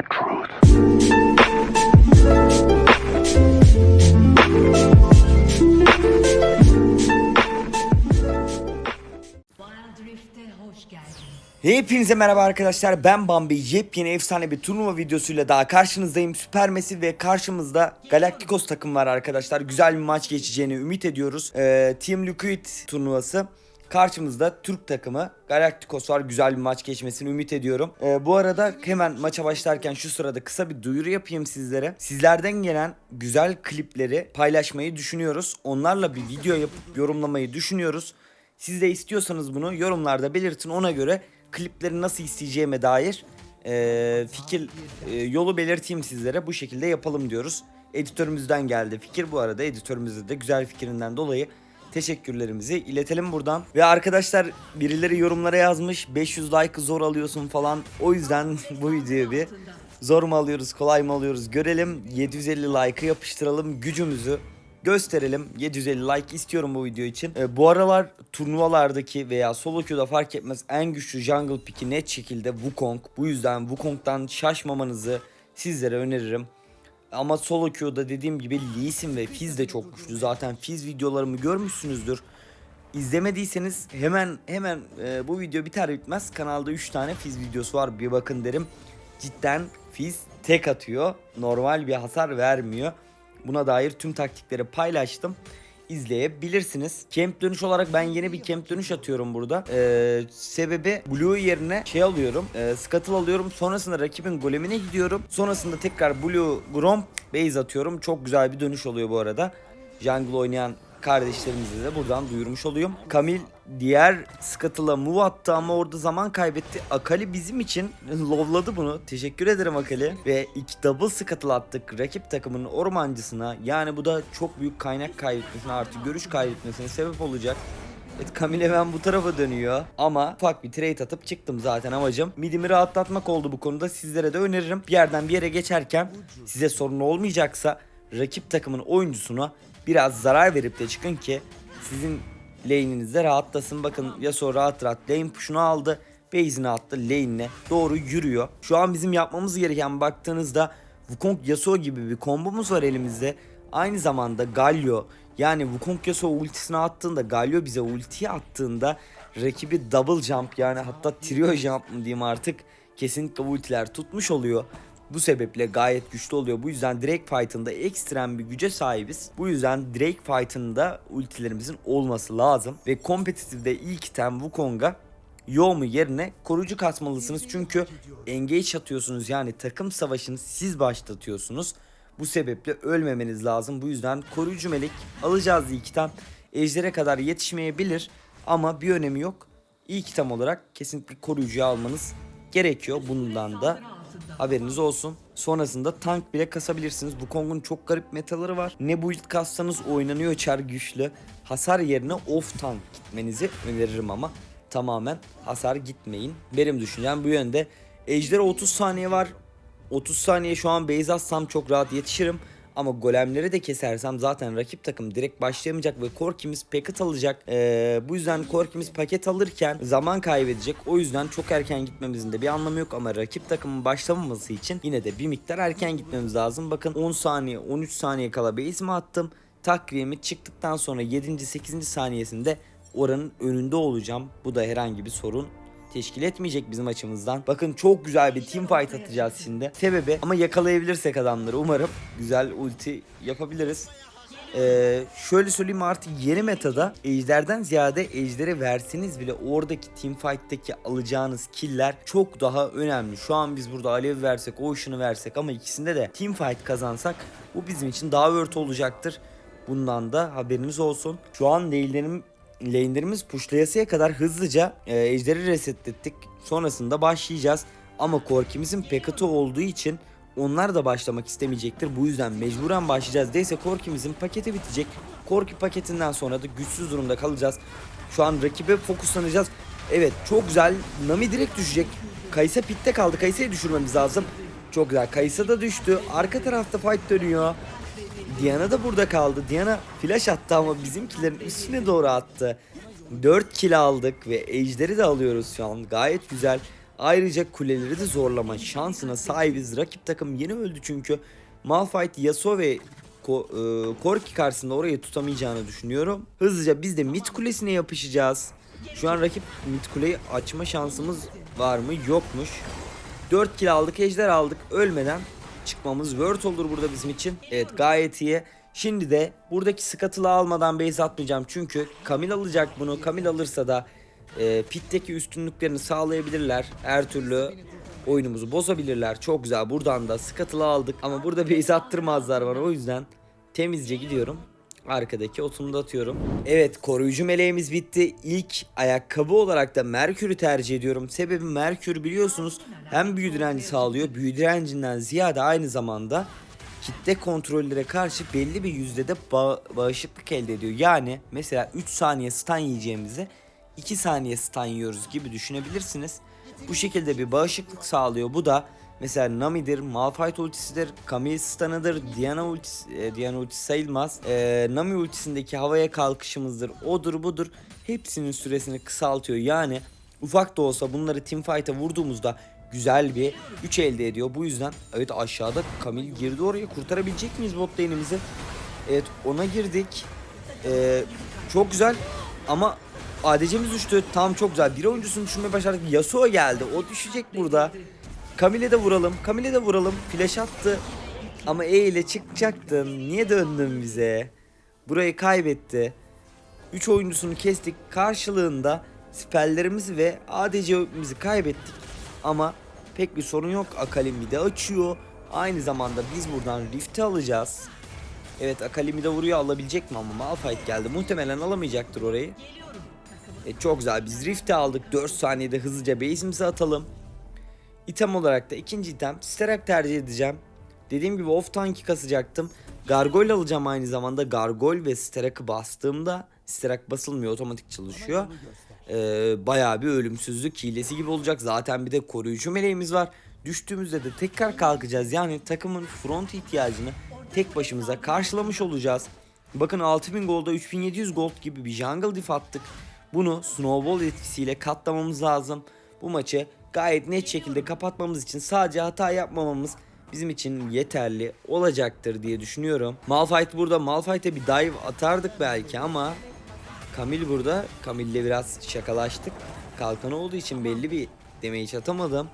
the truth. Hepinize merhaba arkadaşlar. Ben Bambi. Yepyeni efsane bir turnuva videosuyla daha karşınızdayım. Süpermesi ve karşımızda Galacticos takım var arkadaşlar. Güzel bir maç geçeceğini ümit ediyoruz. Ee, Team Liquid turnuvası Karşımızda Türk takımı Galacticos var. Güzel bir maç geçmesini ümit ediyorum. Ee, Bu arada hemen maça başlarken şu sırada kısa bir duyuru yapayım sizlere. Sizlerden gelen güzel klipleri paylaşmayı düşünüyoruz. Onlarla bir video yapıp yorumlamayı düşünüyoruz. Siz de istiyorsanız bunu yorumlarda belirtin. Ona göre klipleri nasıl isteyeceğime dair eee, fikir eee, yolu belirteyim sizlere. Bu şekilde yapalım diyoruz. Editörümüzden geldi fikir. Bu arada editörümüzde de güzel fikrinden dolayı teşekkürlerimizi iletelim buradan. Ve arkadaşlar birileri yorumlara yazmış 500 like'ı zor alıyorsun falan o yüzden bu videoyu bir zor mu alıyoruz kolay mı alıyoruz görelim 750 like'ı yapıştıralım gücümüzü gösterelim. 750 like istiyorum bu video için. Ee, bu aralar turnuvalardaki veya solo queue'da fark etmez en güçlü jungle pick'i net şekilde Wukong. Bu yüzden Wukong'dan şaşmamanızı sizlere öneririm. Ama solo queue'da dediğim gibi Lee Sin ve Fizz de çok güçlü. Zaten Fizz videolarımı görmüşsünüzdür. İzlemediyseniz hemen hemen e, bu video biter bitmez kanalda 3 tane Fizz videosu var bir bakın derim. Cidden Fizz tek atıyor. Normal bir hasar vermiyor. Buna dair tüm taktikleri paylaştım. İzleyebilirsiniz. Camp dönüş olarak ben yeni bir camp dönüş atıyorum burada. Ee, sebebi Blue yerine şey alıyorum. E, Scuttle alıyorum. Sonrasında rakibin golemine gidiyorum. Sonrasında tekrar Blue Gromp base atıyorum. Çok güzel bir dönüş oluyor bu arada. Jungle oynayan kardeşlerimize de buradan duyurmuş olayım. Kamil diğer Scuttle'a move attı ama orada zaman kaybetti. Akali bizim için lovladı bunu. Teşekkür ederim Akali. Ve iki double Scuttle attık rakip takımının ormancısına. Yani bu da çok büyük kaynak kaybetmesine artı görüş kaybetmesine sebep olacak. Evet Kamil hemen bu tarafa dönüyor. Ama ufak bir trade atıp çıktım zaten amacım. Midimi rahatlatmak oldu bu konuda. Sizlere de öneririm. Bir yerden bir yere geçerken size sorun olmayacaksa rakip takımın oyuncusuna biraz zarar verip de çıkın ki sizin lane'inizde rahatlasın. Bakın Yasuo rahat rahat lane push'unu aldı. Base'ini attı lane'ine doğru yürüyor. Şu an bizim yapmamız gereken baktığınızda Wukong Yasuo gibi bir kombomuz var elimizde. Aynı zamanda Galio yani Wukong Yasuo ultisini attığında Galio bize ultiyi attığında rakibi double jump yani hatta trio jump mı diyeyim artık kesinlikle ultiler tutmuş oluyor. Bu sebeple gayet güçlü oluyor. Bu yüzden Drake Fight'ında ekstrem bir güce sahibiz. Bu yüzden Drake Fight'ında ultilerimizin olması lazım. Ve kompetitifde ilk item Wukong'a Yoğumu yerine koruyucu kasmalısınız. Çünkü engage atıyorsunuz yani takım savaşını siz başlatıyorsunuz. Bu sebeple ölmemeniz lazım. Bu yüzden koruyucu melek alacağız ilk item. Ejder'e kadar yetişmeyebilir ama bir önemi yok. İlk item olarak kesinlikle koruyucuyu almanız gerekiyor. Bundan da Haberiniz olsun. Sonrasında tank bile kasabilirsiniz. Bu Kong'un çok garip metaları var. Ne build kassanız oynanıyor çar güçlü. Hasar yerine off tank gitmenizi öneririm ama tamamen hasar gitmeyin. Benim düşüncem bu yönde. Ejder'e 30 saniye var. 30 saniye şu an base atsam çok rahat yetişirim. Ama golemleri de kesersem zaten rakip takım direkt başlayamayacak ve Korki'miz paket alacak. Ee, bu yüzden Korki'miz paket alırken zaman kaybedecek. O yüzden çok erken gitmemizin de bir anlamı yok ama rakip takımın başlamaması için yine de bir miktar erken gitmemiz lazım. Bakın 10 saniye 13 saniye kala base'imi attım. Takviyemi çıktıktan sonra 7. 8. saniyesinde oranın önünde olacağım. Bu da herhangi bir sorun teşkil etmeyecek bizim açımızdan. Bakın çok güzel bir team fight atacağız şimdi. Sebebi ama yakalayabilirsek adamları umarım güzel ulti yapabiliriz. Ee, şöyle söyleyeyim artık yeni metada ejderden ziyade ejderi verseniz bile oradaki team fight'taki alacağınız killer çok daha önemli. Şu an biz burada alev versek, o ışını versek ama ikisinde de team fight kazansak bu bizim için daha worth olacaktır. Bundan da haberiniz olsun. Şu an lane'lerim lane'lerimiz pushlayasıya kadar hızlıca e, ejderi resetlettik. Sonrasında başlayacağız. Ama Korki'mizin Pekat'ı olduğu için onlar da başlamak istemeyecektir. Bu yüzden mecburen başlayacağız. Değilse Korki'mizin paketi bitecek. Korki paketinden sonra da güçsüz durumda kalacağız. Şu an rakibe fokuslanacağız. Evet çok güzel. Nami direkt düşecek. Kaysa pitte kaldı. Kaysa'yı düşürmemiz lazım. Çok güzel. Kaysa da düştü. Arka tarafta fight dönüyor. Diana da burada kaldı. Diana flash attı ama bizimkilerin üstüne doğru attı. 4 kill aldık ve Ejder'i de alıyoruz şu an. Gayet güzel. Ayrıca kuleleri de zorlama şansına sahibiz. Rakip takım yeni öldü çünkü. Malphite, Yasuo ve e, Korki karşısında orayı tutamayacağını düşünüyorum. Hızlıca biz de mid kulesine yapışacağız. Şu an rakip mid kuleyi açma şansımız var mı? Yokmuş. 4 kill aldık, ejder aldık. Ölmeden çıkmamız word olur burada bizim için. Evet gayet iyi. Şimdi de buradaki skatılı almadan base atmayacağım. Çünkü Kamil alacak bunu. Kamil alırsa da e, pitteki üstünlüklerini sağlayabilirler. Her türlü oyunumuzu bozabilirler. Çok güzel. Buradan da skatılı aldık. Ama burada base attırmazlar bana. O yüzden temizce gidiyorum. Arkadaki otumu da atıyorum. Evet koruyucu meleğimiz bitti. İlk ayakkabı olarak da Merkür'ü tercih ediyorum. Sebebi Merkür biliyorsunuz hem büyü direnci sağlıyor. Büyü direncinden ziyade aynı zamanda kitle kontrollere karşı belli bir yüzdede ba- bağışıklık elde ediyor. Yani mesela 3 saniye stun yiyeceğimizi 2 saniye stun yiyoruz gibi düşünebilirsiniz. Bu şekilde bir bağışıklık sağlıyor. Bu da mesela Nami'dir, Malphite ultisidir, Camille stun'ıdır, Diana ultisi, e, Diana ultisi sayılmaz. E, Nami ultisindeki havaya kalkışımızdır, odur budur. Hepsinin süresini kısaltıyor. Yani ufak da olsa bunları teamfight'a vurduğumuzda güzel bir 3 elde ediyor. Bu yüzden evet aşağıda Camille girdi oraya. Kurtarabilecek miyiz bot lane'imizi? Evet ona girdik. Ee, çok güzel ama ADC'miz düştü. Tam çok güzel. Bir oyuncusunu düşürmeye başardık. Yasuo geldi. O düşecek burada. Camille'e de vuralım. Camille'e de vuralım. Flash attı. Ama E ile çıkacaktın. Niye döndün bize? Burayı kaybetti. 3 oyuncusunu kestik. Karşılığında spellerimizi ve ADC'mizi kaybettik. Ama pek bir sorun yok. Akali de açıyor. Aynı zamanda biz buradan Rift'i alacağız. Evet Akali de vuruyor alabilecek mi ama Malphite geldi. Muhtemelen alamayacaktır orayı. E, çok güzel biz Rift'i aldık. 4 saniyede hızlıca base'imizi atalım. İtem olarak da ikinci item Sterak tercih edeceğim. Dediğim gibi off tank'i kasacaktım. Gargoyle alacağım aynı zamanda. Gargoyle ve Sterak'ı bastığımda Sterak basılmıyor otomatik çalışıyor. Ee, bayağı bir ölümsüzlük hilesi gibi olacak. Zaten bir de koruyucu meleğimiz var. Düştüğümüzde de tekrar kalkacağız. Yani takımın front ihtiyacını tek başımıza karşılamış olacağız. Bakın 6000 golda 3700 gold gibi bir jungle diff attık. Bunu snowball etkisiyle katlamamız lazım. Bu maçı gayet net şekilde kapatmamız için sadece hata yapmamamız bizim için yeterli olacaktır diye düşünüyorum. Malphite burada. Malphite'e bir dive atardık belki ama Kamil burada. Kamil'le biraz şakalaştık. Kalkan olduğu için belli bir damage atamadım.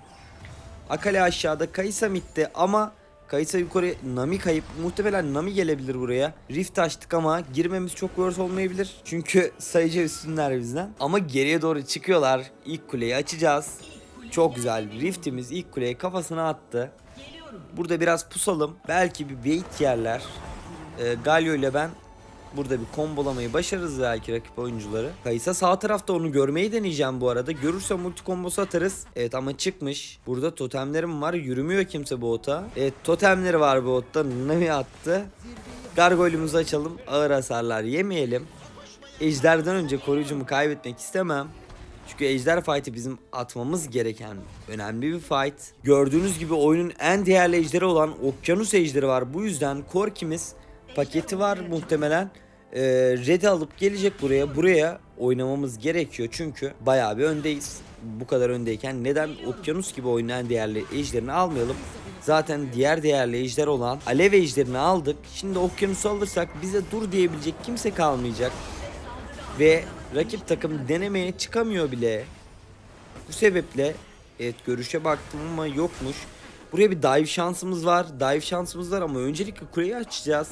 Akale aşağıda. Kaysa midde ama Kaysa yukarı Nami kayıp. Muhtemelen Nami gelebilir buraya. Rift açtık ama girmemiz çok worth olmayabilir. Çünkü sayıca üstünler bizden. Ama geriye doğru çıkıyorlar. İlk kuleyi açacağız. Çok güzel. Rift'imiz ilk kuleyi kafasına attı. Burada biraz pusalım. Belki bir bait yerler. Ee, Galio ile ben burada bir kombolamayı başarırız belki rakip oyuncuları. Kaysa sağ tarafta onu görmeyi deneyeceğim bu arada. Görürsem multi kombosu atarız. Evet ama çıkmış. Burada totemlerim var. Yürümüyor kimse bu ota. Evet totemleri var bu otta. Nami attı. Gargoyle'umuzu açalım. Ağır hasarlar yemeyelim. Ejder'den önce koruyucumu kaybetmek istemem. Çünkü ejder fight'i bizim atmamız gereken önemli bir fight. Gördüğünüz gibi oyunun en değerli ejderi olan okyanus ejderi var. Bu yüzden Korki'miz paketi var muhtemelen. Ee, Red'i alıp gelecek buraya. Buraya oynamamız gerekiyor çünkü bayağı bir öndeyiz. Bu kadar öndeyken neden okyanus gibi oyunun en değerli ejderini almayalım? Zaten diğer değerli ejder olan alev ejderini aldık. Şimdi okyanusu alırsak bize dur diyebilecek kimse kalmayacak. Ve rakip takım denemeye çıkamıyor bile. Bu sebeple evet görüşe baktım ama yokmuş. Buraya bir dive şansımız var. Dive şansımız var ama öncelikle kuleyi açacağız.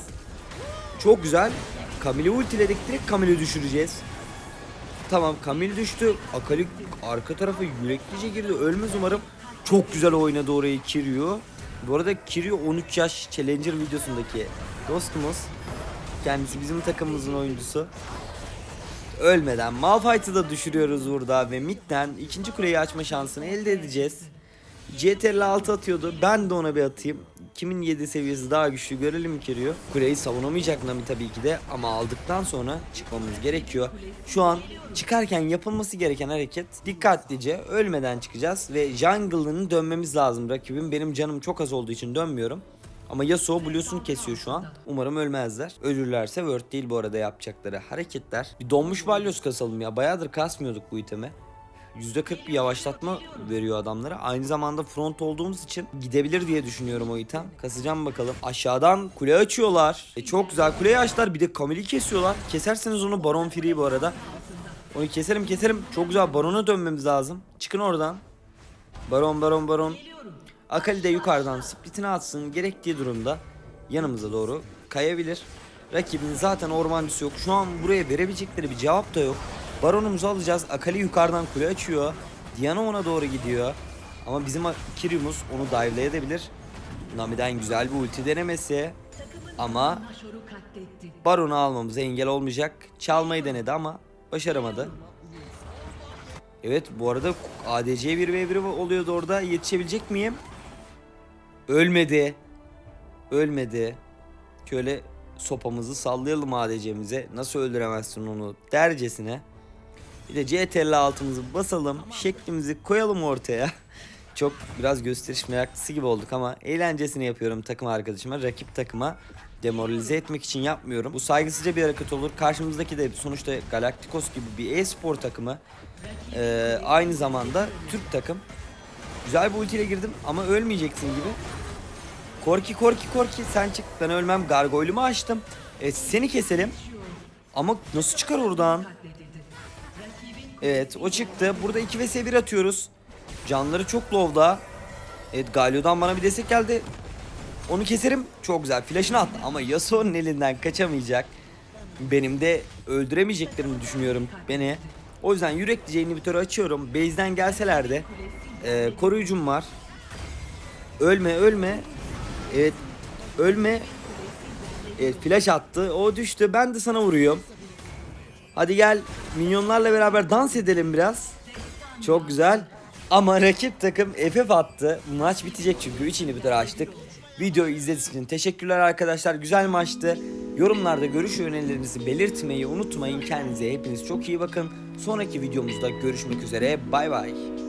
Çok güzel. Camille'i ultiledik direkt Camille'i düşüreceğiz. Tamam Camille düştü. Akali arka tarafa yüreklice girdi. Ölmez umarım. Çok güzel oynadı orayı Kiryu. Bu arada Kiryu 13 yaş Challenger videosundaki dostumuz. Kendisi bizim takımımızın oyuncusu. Ölmeden Malphite'ı da düşürüyoruz burada ve midden ikinci kuleyi açma şansını elde edeceğiz. CTRL 6 atıyordu. Ben de ona bir atayım. Kimin 7 seviyesi daha güçlü görelim Kiryu. Kuleyi savunamayacak Nami tabii ki de ama aldıktan sonra çıkmamız gerekiyor. Şu an çıkarken yapılması gereken hareket dikkatlice ölmeden çıkacağız ve jungle'ını dönmemiz lazım rakibim. Benim canım çok az olduğu için dönmüyorum. Ama Yasuo Blue'sunu kesiyor şu an. Umarım ölmezler. Ölürlerse Word değil bu arada yapacakları hareketler. Bir donmuş balyoz kasalım ya. Bayağıdır kasmıyorduk bu itemi. %40 bir yavaşlatma veriyor adamlara. Aynı zamanda front olduğumuz için gidebilir diye düşünüyorum o item. Kasacağım bakalım. Aşağıdan kule açıyorlar. E çok güzel kuleyi açtılar. Bir de Camille'i kesiyorlar. Keserseniz onu Baron Free bu arada. Onu keserim keserim. Çok güzel Baron'a dönmemiz lazım. Çıkın oradan. Baron Baron Baron. Akali de yukarıdan splitini atsın. Gerektiği durumda yanımıza doğru kayabilir. Rakibin zaten ormancısı yok. Şu an buraya verebilecekleri bir cevap da yok. Baronumuzu alacağız. Akali yukarıdan kule açıyor. Diana ona doğru gidiyor. Ama bizim Kiryumuz onu dive'layabilir. Nami'den güzel bir ulti denemesi. Ama. Baron'u almamıza engel olmayacak. Çalmayı denedi ama başaramadı. Evet bu arada ADC 1v1 oluyordu orada. Yetişebilecek miyim? Ölmedi. Ölmedi. Şöyle sopamızı sallayalım ADC'mize. Nasıl öldüremezsin onu dercesine. Bir de CTRL altımızı basalım. Şeklimizi koyalım ortaya. Çok biraz gösteriş meraklısı gibi olduk ama eğlencesini yapıyorum takım arkadaşıma. Rakip takıma demoralize etmek için yapmıyorum. Bu saygısızca bir hareket olur. Karşımızdaki de sonuçta Galacticos gibi bir e-spor takımı. Ee, aynı zamanda Türk takım. Güzel bir ultiyle girdim ama ölmeyeceksin gibi. Korki korki korki sen çık ben ölmem gargoylumu açtım. E, seni keselim. Ama nasıl çıkar oradan? Evet o çıktı. Burada 2 vs 1 atıyoruz. Canları çok low'da. Evet Galio'dan bana bir destek geldi. Onu keserim. Çok güzel. Flash'ını attı ama Yasuo'nun elinden kaçamayacak. Benim de öldüremeyeceklerini düşünüyorum beni. O yüzden yüreklice inhibitörü açıyorum. Base'den gelseler de e, koruyucum var. Ölme ölme. Evet ölme. Evet flash attı. O düştü. Ben de sana vuruyorum. Hadi gel minyonlarla beraber dans edelim biraz. Çok güzel. Ama rakip takım FF attı. Maç bitecek çünkü 3 inhibitor açtık. Videoyu izlediğiniz için teşekkürler arkadaşlar. Güzel maçtı. Yorumlarda görüş önerilerinizi belirtmeyi unutmayın. Kendinize hepiniz çok iyi bakın. Sonraki videomuzda görüşmek üzere. Bay bay.